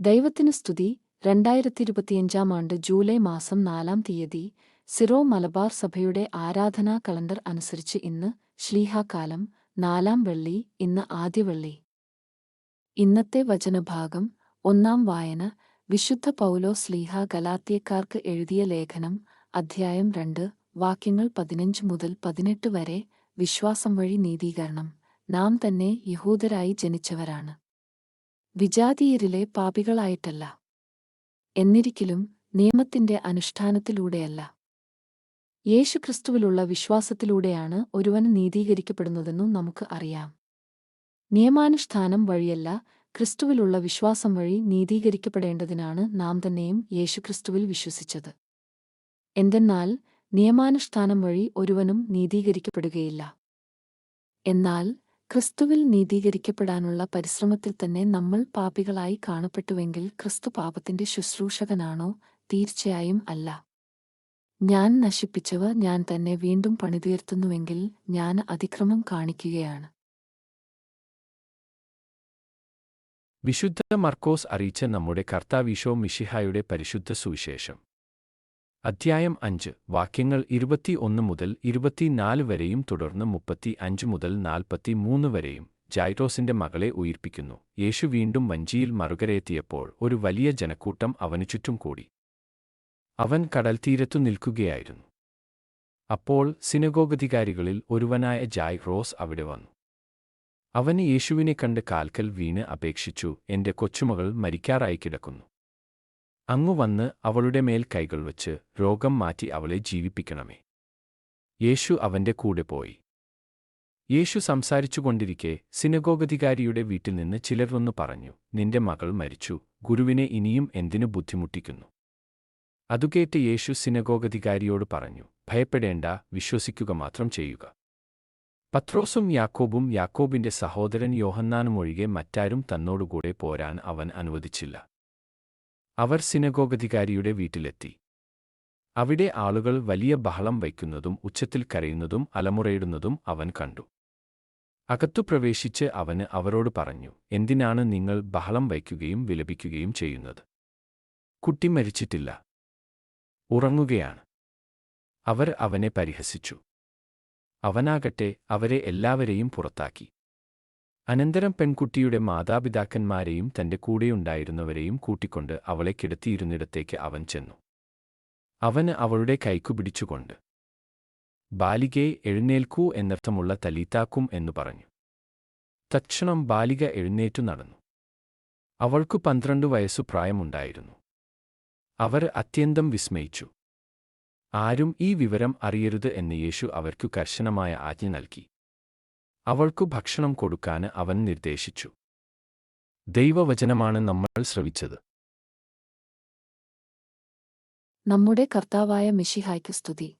ദൈവത്തിനു സ്തുതി. രണ്ടായിരത്തി ഇരുപത്തിയഞ്ചാം ആണ്ട് ജൂലൈ മാസം നാലാം തീയതി സിറോ മലബാർ സഭയുടെ ആരാധനാ കലണ്ടർ അനുസരിച്ച് ഇന്ന് ശ്ലീഹാകാലം നാലാം വെള്ളി ഇന്ന് ആദ്യ വെള്ളി. ഇന്നത്തെ വചനഭാഗം ഒന്നാം വായന വിശുദ്ധ പൗലോ സ്ലീഹ ഗലാത്തിയക്കാർക്ക് എഴുതിയ ലേഖനം അധ്യായം രണ്ട് വാക്യങ്ങൾ പതിനഞ്ച് മുതൽ പതിനെട്ട് വരെ വിശ്വാസം വഴി നീതീകരണം. നാം തന്നെ യഹൂദരായി ജനിച്ചവരാണ്. വിജാതീയരിലെ പാപികളായിട്ടല്ല. എന്നിരിക്കലും നിയമത്തിന്റെ അനുഷ്ഠാനത്തിലൂടെയല്ല. യേശുക്രിസ്തുവിലുള്ള വിശ്വാസത്തിലൂടെയാണ് ഒരുവൻ നീതീകരിക്കപ്പെടുന്നതെന്നും നമുക്ക് അറിയാം. നിയമാനുഷ്ഠാനം വഴിയല്ല ക്രിസ്തുവിലുള്ള വിശ്വാസം വഴി നീതീകരിക്കപ്പെടേണ്ടതിനാണ് നാം തന്നെയും യേശുക്രിസ്തുവിൽ വിശ്വസിച്ചത്. എന്തെന്നാൽ നിയമാനുഷ്ഠാനം വഴി ഒരുവനും നീതീകരിക്കപ്പെടുകയില്ല. എന്നാൽ ക്രിസ്തുവിൽ നീതീകരിക്കപ്പെടാനുള്ള പരിശ്രമത്തിൽ തന്നെ നമ്മൾ പാപികളായി കാണപ്പെട്ടുവെങ്കിൽ ക്രിസ്തു പാപത്തിന്റെ ശുശ്രൂഷകനാണോ? തീർച്ചയായും അല്ല. ഞാൻ നശിപ്പിച്ചവ ഞാൻ തന്നെ വീണ്ടും പണിതുയർത്തുന്നുവെങ്കിൽ ഞാൻ അതിക്രമം കാണിക്കുകയാണ്. വിശുദ്ധ മർക്കോസ് അറിയിച്ച നമ്മുടെ കർത്താവിശോ മിഷിഹായുടെ പരിശുദ്ധ സുവിശേഷം. അധ്യായം അഞ്ച്. വാക്യങ്ങൾ ഇരുപത്തി ഒന്ന് മുതൽ ഇരുപത്തിനാല് വരെയും തുടർന്ന് മുപ്പത്തി അഞ്ച് മുതൽ നാൽപ്പത്തി മൂന്ന് വരെയും ജൈറോസിന്റെ മകളെ ഉയിർപ്പിക്കുന്നു. യേശു വീണ്ടും വഞ്ചിയിൽ മറുകരയെത്തിയപ്പോൾ ഒരു വലിയ ജനക്കൂട്ടം അവനു ചുറ്റും കൂടി. അവൻ കടൽത്തീരത്തു നിൽക്കുകയായിരുന്നു. അപ്പോൾ സിനഗോഗധികാരികളിൽ ഒരുവനായ ജായ് റോസ് അവിടെ വന്നു. അവന് യേശുവിനെ കണ്ട് കാൽക്കൽ വീണ് അപേക്ഷിച്ചു എന്റെ കൊച്ചുമകൾ മരിക്കാറായി കിടക്കുന്നു. അങ്ങു വന്ന് അവളുടെ മേൽ കൈകൾ വച്ച് രോഗം മാറ്റി അവളെ ജീവിപ്പിക്കണമേ. യേശു അവന്റെ കൂടെ പോയി. യേശു സംസാരിച്ചുകൊണ്ടിരിക്കെ സിനഗോഗധികാരിയുടെ വീട്ടിൽ നിന്ന് ചിലർ വന്നു പറഞ്ഞു നിന്റെ മകൾ മരിച്ചു ഗുരുവിനെ ഇനിയും എന്തിനു ബുദ്ധിമുട്ടിക്കുന്നു? അതുകേറ്റ് യേശു സിനഗോഗധികാരിയോട് പറഞ്ഞു ഭയപ്പെടേണ്ട വിശ്വസിക്കുക മാത്രം ചെയ്യുക. പത്രോസും യാക്കോബും യാക്കോബിന്റെ സഹോദരൻ യോഹന്നാനും ഒഴികെ മറ്റാരും തന്നോടുകൂടെ പോരാൻ അവൻ അനുവദിച്ചില്ല. അവർ സിനഗോഗധികാരിയുടെ വീട്ടിലെത്തി. അവിടെ ആളുകൾ വലിയ ബഹളം വയ്ക്കുന്നതും ഉച്ചത്തിൽ കരയുന്നതും അലമുറയിടുന്നതും അവൻ കണ്ടു. അകത്തു പ്രവേശിച്ച് അവന് അവരോട് പറഞ്ഞു എന്തിനാണ് നിങ്ങൾ ബഹളം വയ്ക്കുകയും വിലപിക്കുകയും ചെയ്യുന്നത്? കുട്ടി മരിച്ചിട്ടില്ല. ഉറങ്ങുകയാണ്. അവർ അവനെ പരിഹസിച്ചു. അവനാകട്ടെ അവരെ എല്ലാവരെയും പുറത്താക്കി. അനന്തരം പെൺകുട്ടിയുടെ മാതാപിതാക്കന്മാരെയും തന്റെ കൂടെയുണ്ടായിരുന്നവരെയും കൂട്ടിക്കൊണ്ട് അവളെ കിടത്തിയിരുന്നിടത്തേക്ക് അവൻ ചെന്നു. അവന് അവളുടെ കൈക്കു പിടിച്ചുകൊണ്ട് ബാലികയെ എഴുന്നേൽക്കൂ എന്നർത്ഥമുള്ള തലീത്താക്കും എന്നു പറഞ്ഞു. തക്ഷണം ബാലിക എഴുന്നേറ്റു നടന്നു. അവൾക്കു പന്ത്രണ്ട് വയസ്സു പ്രായമുണ്ടായിരുന്നു. അവർ അത്യന്തം വിസ്മയിച്ചു. ആരും ഈ വിവരം അറിയരുത് എന്ന് യേശു അവർക്കു കർശനമായ ആജ്ഞ നൽകി. അവൾക്കു ഭക്ഷണം കൊടുക്കാന് അവൻ നിർദ്ദേശിച്ചു. ദൈവവചനമാണ് നമ്മൾ ശ്രവിച്ചത്. നമ്മുടെ കർത്താവായ മിഷിഹായ്ക്ക് സ്തുതി.